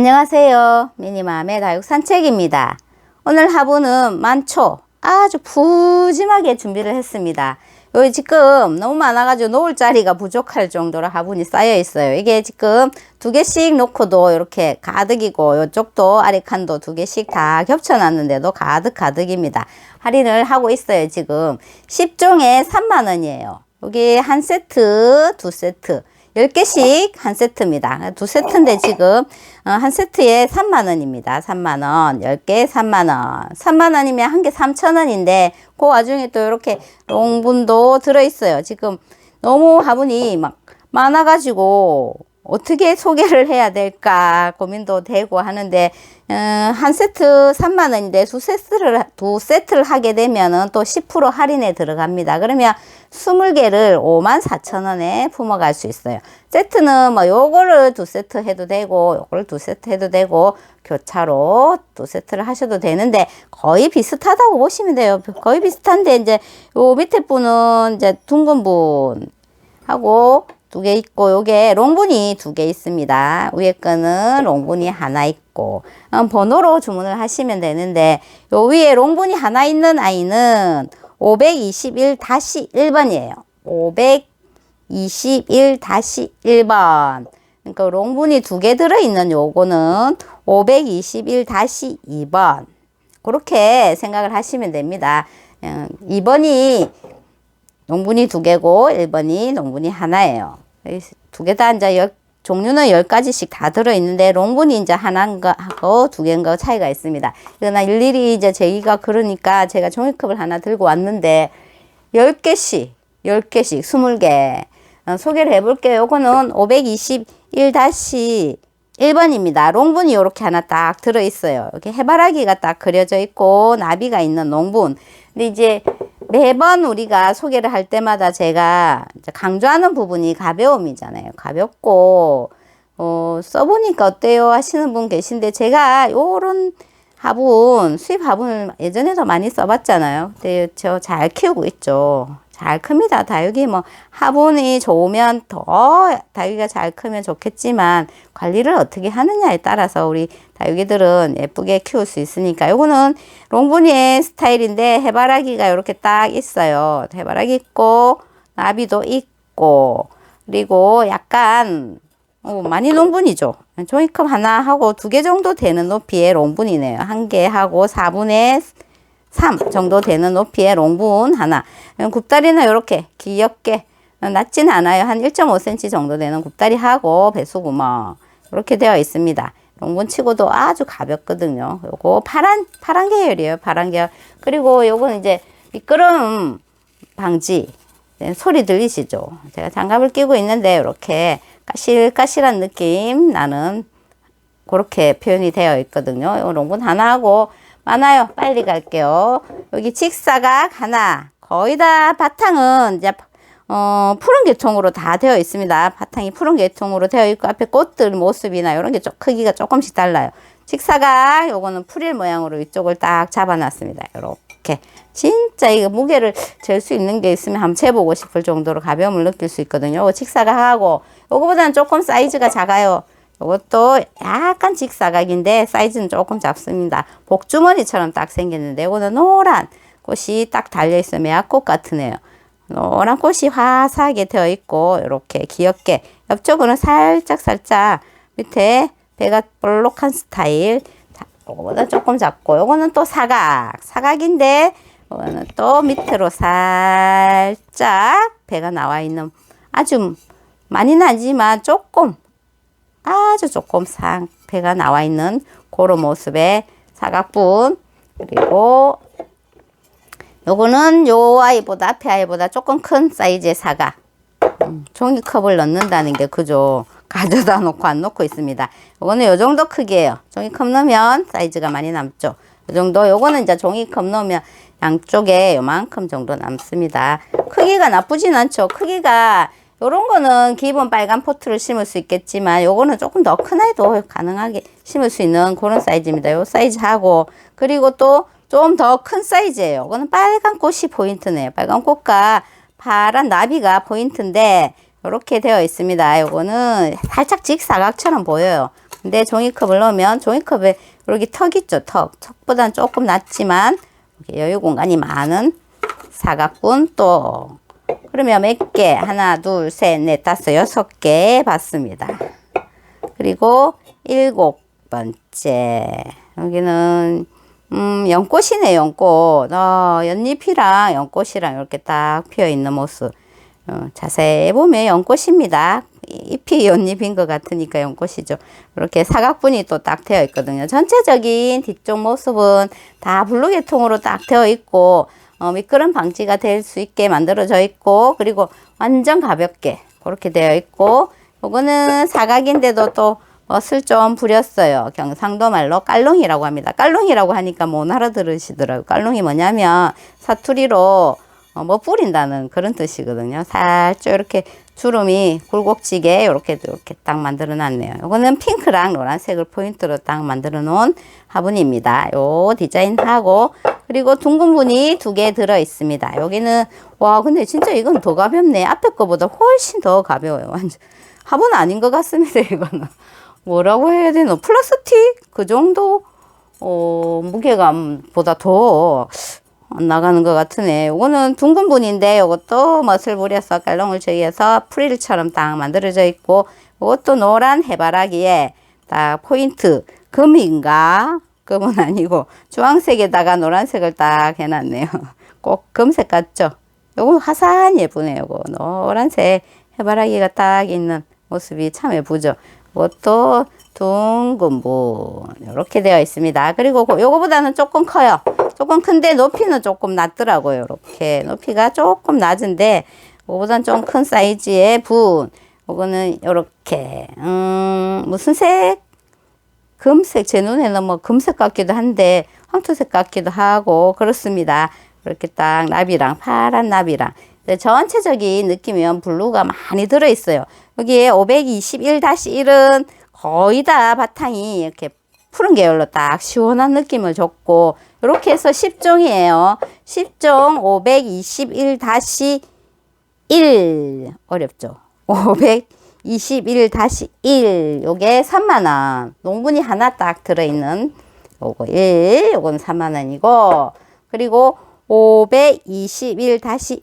안녕하세요. 미니맘의 다육 산책입니다. 오늘 화분은 많죠? 아주 푸짐하게 준비를 했습니다. 여기 지금 너무 많아가지고 놓을 자리가 부족할 정도로 화분이 쌓여 있어요. 이게 지금 두 개씩 놓고도 이렇게 가득이고 이쪽도 아래칸도 두 개씩 다 겹쳐놨는데도 가득 가득입니다. 할인을 하고 있어요. 지금 10종에 3만원이에요. 여기 한 세트, 두 세트. 10개씩 한 세트입니다. 두 세트인데 지금 어, 한 세트에 3만원입니다. 3만원. 10개 3만원. 3만원이면 한개 3천원인데 그 와중에 또 이렇게 롱분도 들어 있어요. 지금 너무 화분이 막 많아 가지고 어떻게 소개를 해야 될까 고민도 되고 하는데 어, 한 세트 3만 원인데 두 세트를 두 세트를 하게 되면은 또 10% 할인에 들어갑니다. 그러면 20개를 5만 4천 원에 품어갈 수 있어요. 세트는 뭐 요거를 두 세트 해도 되고 요거를 두 세트 해도 되고 교차로 두 세트를 하셔도 되는데 거의 비슷하다고 보시면 돼요. 거의 비슷한데 이제 요 밑에 분은 이제 둥근 분 하고 두 개 있고 요게 롱분이 두 개 있습니다. 위에 거는 롱분이 하나 있고 음, 번호로 주문을 하시면 되는데 요 위에 롱분이 하나 있는 아이는 521-1번이에요. 521-1번. 그러니까 롱분이 두 개 들어있는 요거는 521-2번. 그렇게 생각을 하시면 됩니다. 2번이 농분이 두 개고 1번이 농분이 하나예요. 두 개 다 이제 열, 종류는 10가지씩 다 들어있는데 롱분이 이제 하나하고 두 개인가 차이가 있습니다. 그러나 일일이 이제 제기가 그러니까 제가 종이컵을 하나 들고 왔는데 10개씩, 10개씩, 20개 어, 소개를 해볼게요. 요거는 521-1번입니다. 롱분이 이렇게 하나 딱 들어있어요. 이렇게 해바라기가 딱 그려져 있고 나비가 있는 롱분. 근데 이제 매번 우리가 소개를 할 때마다 제가 강조하는 부분이 가벼움이잖아요. 가볍고, 어, 써보니까 어때요? 하시는 분 계신데, 제가 요런 화분, 수입 화분을 예전에도 많이 써봤잖아요. 근데 저 잘 키우고 있죠. 잘 큽니다. 다육이 뭐 화분이 좋으면 더 다육이가 잘 크면 좋겠지만 관리를 어떻게 하느냐에 따라서 우리 다육이들은 예쁘게 키울 수 있으니까 요거는 롱분이의 스타일인데 해바라기가 이렇게 딱 있어요. 해바라기 있고 나비도 있고 그리고 약간 어, 많이 롱분이죠. 종이컵 하나 하고 두 개 정도 되는 높이의 롱분이네요. 한 개 하고 4분의 3 정도 되는 높이의 롱분 하나. 굽다리는 이렇게 귀엽게 낮지는 않아요. 한 1.5cm 정도 되는 굽다리 하고 배수구멍 이렇게 되어 있습니다. 롱분 치고도 아주 가볍거든요. 요거 파란 파란 계열이에요. 파란 계열. 그리고 요거는 이제 미끄럼 방지 네, 소리 들리시죠? 제가 장갑을 끼고 있는데 이렇게 까실까실한 느낌 나는 그렇게 표현이 되어 있거든요. 요 롱분 하나 하고 많아요. 빨리 갈게요. 여기 직사각 하나. 거의 다 바탕은 이제 어, 푸른 계통으로 다 되어 있습니다. 바탕이 푸른 계통으로 되어 있고 앞에 꽃들 모습이나 이런 게 좀 크기가 조금씩 달라요. 직사각 요거는 풀일 모양으로 이쪽을 딱 잡아놨습니다. 이렇게 진짜 이거 무게를 잴 수 있는 게 있으면 한번 재보고 싶을 정도로 가벼움을 느낄 수 있거든요. 직사각하고 요거보다는 조금 사이즈가 작아요. 이것도 약간 직사각인데 사이즈는 조금 작습니다. 복주머니처럼 딱 생겼는데 이거는 노란 꽃이 딱 달려있어 매화꽃 같으네요. 노란 꽃이 화사하게 되어 있고 이렇게 귀엽게 옆쪽으로는 살짝 살짝 밑에 배가 볼록한 스타일 이거보다 조금 작고 이거는 또 사각 사각인데 이거는 또 밑으로 살짝 배가 나와 있는 아주 많이 나지만 조금 아주 조금 상태가 나와 있는 그런 모습의 사각분. 그리고 요거는 요 아이보다 앞에 아이보다 조금 큰 사이즈의 사각 음, 종이컵을 넣는다는 게 그죠 가져다 놓고 안 놓고 있습니다. 요거는 요 정도 크기예요. 종이컵 넣으면 사이즈가 많이 남죠. 요 정도 요거는 이제 종이컵 넣으면 양쪽에 요만큼 정도 남습니다. 크기가 나쁘진 않죠. 크기가 요런 거는 기본 빨간 포트를 심을 수 있겠지만 요거는 조금 더 큰 애도 가능하게 심을 수 있는 그런 사이즈입니다. 요 사이즈하고 그리고 또 좀 더 큰 사이즈예요. 이거는 빨간 꽃이 포인트네요. 빨간 꽃과 파란 나비가 포인트인데 이렇게 되어 있습니다. 요거는 살짝 직사각처럼 보여요. 근데 종이컵을 넣으면 종이컵에 여기 턱 있죠, 턱. 턱보다는 조금 낮지만 이렇게 여유 공간이 많은 사각분 또 그러면 몇 개? 하나, 둘, 셋, 넷, 다섯, 여섯 개 봤습니다. 그리고 일곱 번째 여기는 음, 연꽃이네, 연꽃. 어, 연잎이랑 연꽃이랑 이렇게 딱 피어 있는 모습. 어, 자세히 보면 연꽃입니다. 잎이 연잎인 것 같으니까 연꽃이죠. 이렇게 사각분이 또 딱 되어 있거든요. 전체적인 뒤쪽 모습은 다 블루계통으로 딱 되어 있고, 어, 미끄럼 방지가 될 수 있게 만들어져 있고, 그리고 완전 가볍게 그렇게 되어 있고, 요거는 사각인데도 또 멋을 좀 부렸어요. 경상도 말로 깔롱이라고 합니다. 깔롱이라고 하니까 못 알아들으시더라고요. 깔롱이 뭐냐면 사투리로 어, 뭐 뿌린다는 그런 뜻이거든요. 살짝 이렇게 주름이 굴곡지게 이렇게 이렇게 딱 만들어 놨네요. 이거는 핑크랑 노란색을 포인트로 딱 만들어 놓은 화분입니다. 요 디자인하고 그리고 둥근 분이 두 개 들어 있습니다. 여기는 와 근데 진짜 이건 더 가볍네. 앞에 거보다 훨씬 더 가벼워요. 완전 화분 아닌 것 같습니다. 이거는 뭐라고 해야 되노? 플라스틱 그 정도 어, 무게감보다 더안 나가는 것 같으네. 이거는 둥근 분인데 이것도 멋을 부려서 깔롱을 저기해서 프릴처럼 딱 만들어져 있고 이것도 노란 해바라기에 딱 포인트 금인가? 금은 아니고 주황색에다가 노란색을 딱 해놨네요. 꼭 금색 같죠? 요거 화사한 예쁘네요. 요거 노란색 해바라기가 딱 있는 모습이 참 예쁘죠. 이것도 둥근 분 이렇게 되어 있습니다. 그리고 그 요거보다는 조금 커요. 조금 큰데 높이는 조금 낮더라고요. 이렇게 높이가 조금 낮은데 이거보다는 좀큰 사이즈의 분. 이거는 이렇게 음, 무슨 색? 금색 제 눈에는 뭐 금색 같기도 한데 황토색 같기도 하고 그렇습니다. 이렇게 딱 나비랑 파란 나비랑 전체적인 느낌이면 블루가 많이 들어있어요. 여기에 521-1은 거의 다 바탕이 이렇게 푸른 계열로 딱 시원한 느낌을 줬고 이렇게 해서 10종이에요. 10종 521-1 어렵죠. 521-1 요게 3만원 농분이 하나 딱 들어있는 요거 1 요건 3만원이고 그리고 521-2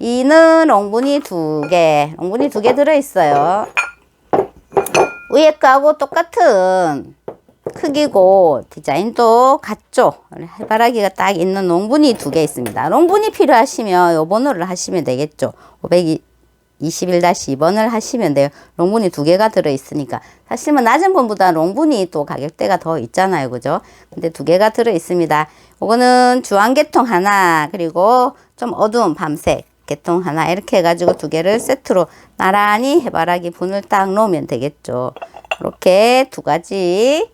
2는 롱분이 두 개, 롱분이 두 개 들어있어요. 위에 거하고 똑같은 크기고 디자인도 같죠. 해바라기가 딱 있는 롱분이 두 개 있습니다. 롱분이 필요하시면 요 번호를 하시면 되겠죠. 521-2번을 하시면 돼요. 롱분이 두 개가 들어있으니까. 사실 뭐 낮은 분보다 롱분이 또 가격대가 더 있잖아요. 그죠? 근데 두 개가 들어있습니다. 요거는 주황계통 하나, 그리고 좀 어두운 밤색 개통 하나 이렇게 해가지고 두 개를 세트로 나란히 해바라기 분을 딱 놓으면 되겠죠. 이렇게 두 가지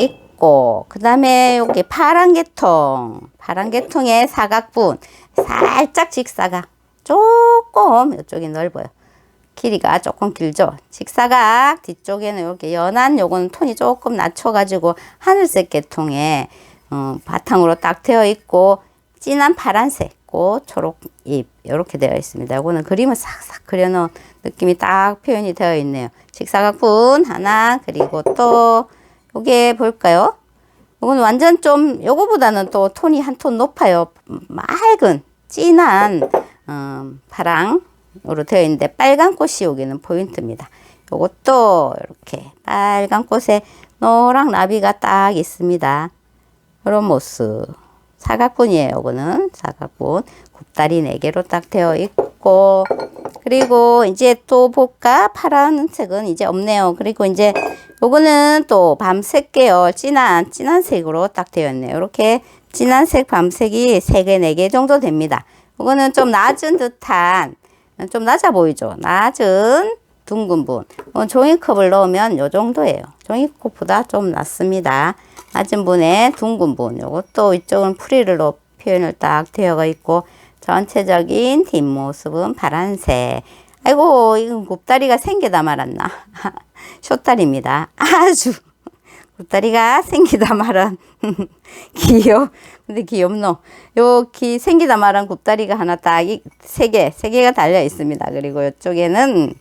있고 그 다음에 여기 파란 개통 파란 개통의 사각분 살짝 직사각 조금 이쪽이 넓어요. 길이가 조금 길죠. 직사각 뒤쪽에는 이렇게 연한 요거는 톤이 조금 낮춰가지고 하늘색 계통에 어, 바탕으로 딱 되어 있고 진한 파란색 꽃, 초록 잎 이렇게 되어 있습니다. 이거는 그림을 싹싹 그려놓은 느낌이 딱 표현이 되어 있네요. 직사각분 하나 그리고 또 요게 볼까요? 이건 완전 좀 요거보다는 또 톤이 한 톤 높아요. 맑은 진한 음, 파랑으로 되어 있는데 빨간 꽃이 여기는 포인트입니다. 요것도 이렇게 빨간 꽃에 노랑 나비가 딱 있습니다. 그런 모습. 사각분이에요. 이거는 사각분. 곱다리 4개로 딱 되어 있고 그리고 이제 또 볼까? 파란 색은 이제 없네요. 그리고 이제 요거는 또 밤색 계열 진한 진한 색으로 딱 되어 있네요. 이렇게 진한 색 밤색이 3개, 4개 정도 됩니다. 이거는 좀 낮은 듯한 좀 낮아 보이죠? 낮은 둥근 분. 어, 종이컵을 넣으면 요 정도예요. 종이컵보다 좀 낮습니다. 낮은 분에 둥근 분. 요것도 이쪽은 프리를로 표현을 딱 되어가 있고 전체적인 뒷모습은 파란색. 아이고 이건 곱다리가 생기다 말았나. 쇼다리입니다. 아주 곱다리가 생기다 말한 귀여. 근데 귀엽노. 요기 생기다 말한 곱다리가 하나 딱세 개, 세 개가 달려 있습니다. 그리고 이쪽에는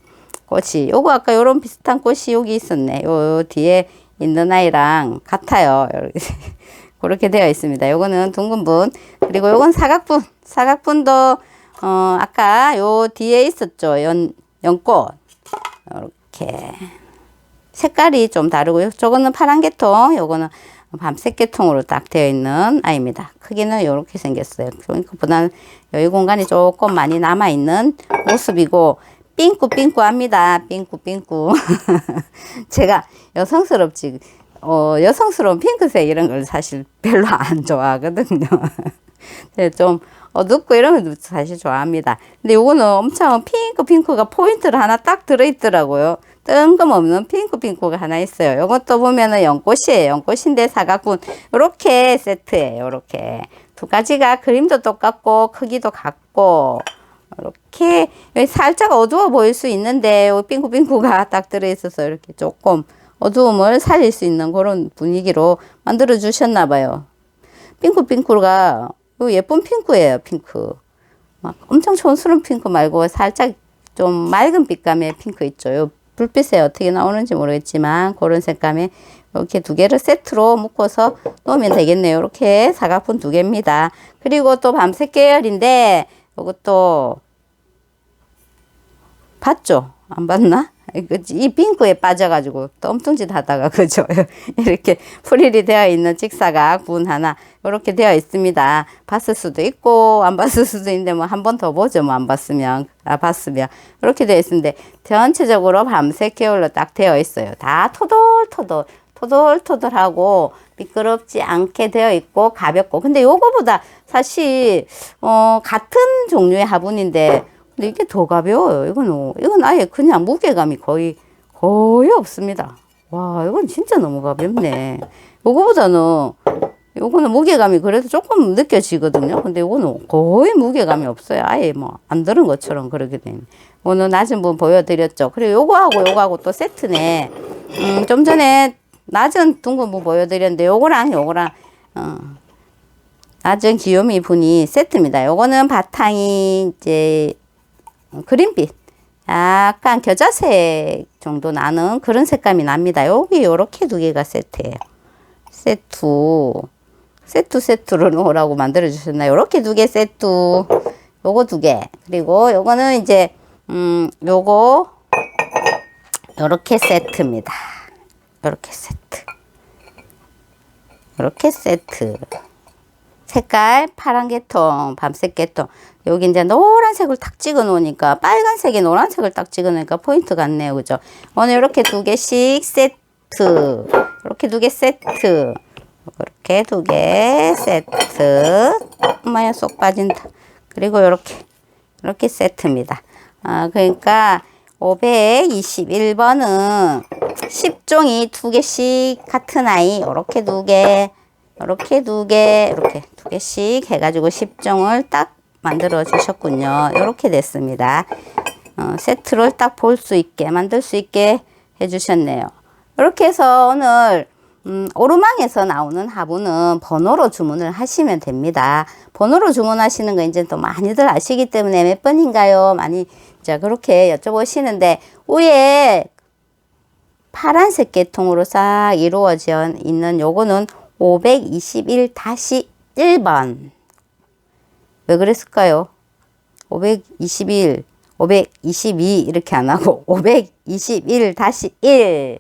꽃이 요거 아까 요런 비슷한 꽃이 여기 있었네. 요, 요 뒤에 있는 아이랑 같아요. 그렇게 되어 있습니다. 요거는 둥근 분 그리고 요건 사각분 사각분도 어 아까 요 뒤에 있었죠. 연 연꽃 이렇게 색깔이 좀 다르고요. 저거는 파란 계통, 요거는 밤색 계통으로 딱 되어 있는 아이입니다. 크기는 이렇게 생겼어요. 그보다는 여유 공간이 조금 많이 남아 있는 모습이고 삥꾸삥꾸 합니다. 삥꾸삥꾸. 제가 여성스럽지 어, 여성스러운 핑크색 이런 걸 사실 별로 안 좋아하거든요. 네, 좀 어둡고 걸 사실 좋아합니다. 근데 요거는 엄청 핑크 핑크가 포인트를 하나 딱 들어있더라고요. 뜬금없는 핑크 핑크가 하나 있어요. 요것도 보면은 연꽃이에요. 연꽃인데 사각분 요렇게 세트예요. 요렇게 두 가지가 그림도 똑같고 크기도 같고 이렇게 살짝 어두워 보일 수 있는데 핑크가 딱 들어있어서 이렇게 조금 어두움을 살릴 수 있는 그런 분위기로 만들어 주셨나 봐요. 핑크 핑크가 요 예쁜 핑크예요. 핑크. 막 엄청 촌스러운 핑크 말고 살짝 좀 맑은 빛감의 핑크 있죠. 요 불빛에 어떻게 나오는지 모르겠지만 그런 색감에 이렇게 두 개를 세트로 묶어서 놓으면 되겠네요. 이렇게 사각분 두 개입니다. 그리고 또 밤색 계열인데 이것도 봤죠? 안 봤나? 그치? 이 핑크에 빠져가지고 또 엉뚱짓 하다가 그죠? 이렇게 프릴이 되어 있는 직사각 분 하나 이렇게 되어 있습니다. 봤을 수도 있고 안 봤을 수도 있는데 뭐 한 번 더 보죠. 뭐 안 봤으면 아 봤으면 이렇게 되어 있는데 전체적으로 밤색 계열로 딱 되어 있어요. 다 토돌토돌 토돌토돌하고 미끄럽지 않게 되어 있고 가볍고 근데 요거보다 사실 어 같은 종류의 화분인데 근데 이게 더 가벼워요. 이거는, 이건 아예 그냥 무게감이 거의, 거의 없습니다. 와, 이건 진짜 너무 가볍네. 요거보다는, 요거는 무게감이 그래도 조금 느껴지거든요. 근데 요거는 거의 무게감이 없어요. 아예 뭐, 안 들은 것처럼 그러게 되네. 오늘 낮은 분 보여드렸죠. 그리고 요거하고 요거하고 또 세트네. 음, 좀 전에 낮은 둥근 분 보여드렸는데, 요거랑 요거랑, 어, 낮은 귀요미 분이 세트입니다. 요거는 바탕이 이제 그린빛 약간 겨자색 정도 나는 그런 색감이 납니다. 여기 요렇게 두 개가 세트예요. 세트 세트 세트로 놓으라고 만들어 주셨나요? 요렇게 두 개 세트 요거 두 개 그리고 요거는 이제 음 요거 요렇게 세트입니다. 요렇게 세트 요렇게 세트 색깔 파란 계통, 밤색 계통. 여기 이제 노란색을 딱 찍어 놓으니까 빨간색에 노란색을 딱 찍어 놓으니까 포인트 같네요. 그죠? 오늘 이렇게 두 개씩 세트. 이렇게 두 개 세트. 이렇게 두 개 세트. 엄마야 쏙 빠진다. 그리고 이렇게 이렇게 세트입니다. 아, 그러니까 521번은 10종이 두 개씩 같은 아이 이렇게 두 개. 이렇게 두 개, 이렇게 두 개씩 해가지고 10종을 딱 만들어 주셨군요. 이렇게 됐습니다. 어, 세트를 딱 볼 수 있게, 만들 수 있게 해주셨네요. 이렇게 해서 오늘 음, 오르막에서 나오는 화분은 번호로 주문을 하시면 됩니다. 번호로 주문하시는 거 이제 또 많이들 아시기 때문에 몇 번인가요? 많이 자 그렇게 여쭤보시는데 위에 파란색 계통으로 싹 이루어져 있는 요거는 521-1번. 왜 그랬을까요? 521, 522 이렇게 안 하고 521-1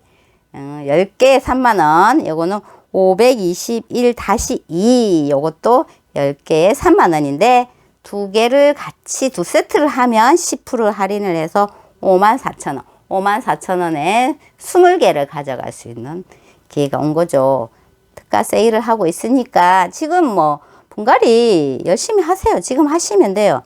어, 10개 3만원 요거는 521-2 요것도 10개에 3만원인데 두 개를 같이 두 세트를 하면 10% 할인을 해서 54,000원 54,000원에 20개를 가져갈 수 있는 기회가 온 거죠. 특가 세일을 하고 있으니까 지금 뭐 분갈이 열심히 하세요. 지금 하시면 돼요.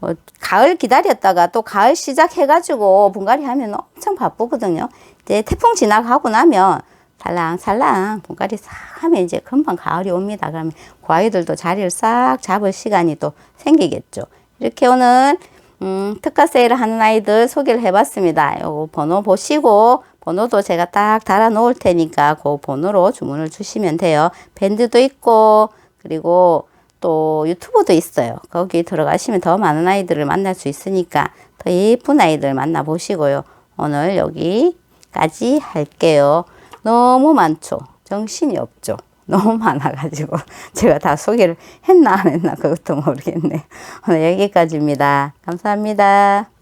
어, 가을 기다렸다가 또 가을 시작해가지고 분갈이 하면 엄청 바쁘거든요. 이제 태풍 지나가고 나면 살랑살랑 분갈이 싹 하면 이제 금방 가을이 옵니다. 그러면 그 아이들도 자리를 싹 잡을 시간이 또 생기겠죠. 이렇게 오늘 음, 특가 세일을 하는 아이들 소개를 해봤습니다. 요 번호 보시고 번호도 제가 딱 달아 놓을 테니까 그 번호로 주문을 주시면 돼요. 밴드도 있고 그리고 또 유튜브도 있어요. 거기 들어가시면 더 많은 아이들을 만날 수 있으니까 더 예쁜 아이들 만나 보시고요. 오늘 여기까지 할게요. 너무 많죠? 정신이 없죠? 너무 많아가지고 제가 다 소개를 했나 안 했나 그것도 모르겠네. 오늘 여기까지입니다. 감사합니다.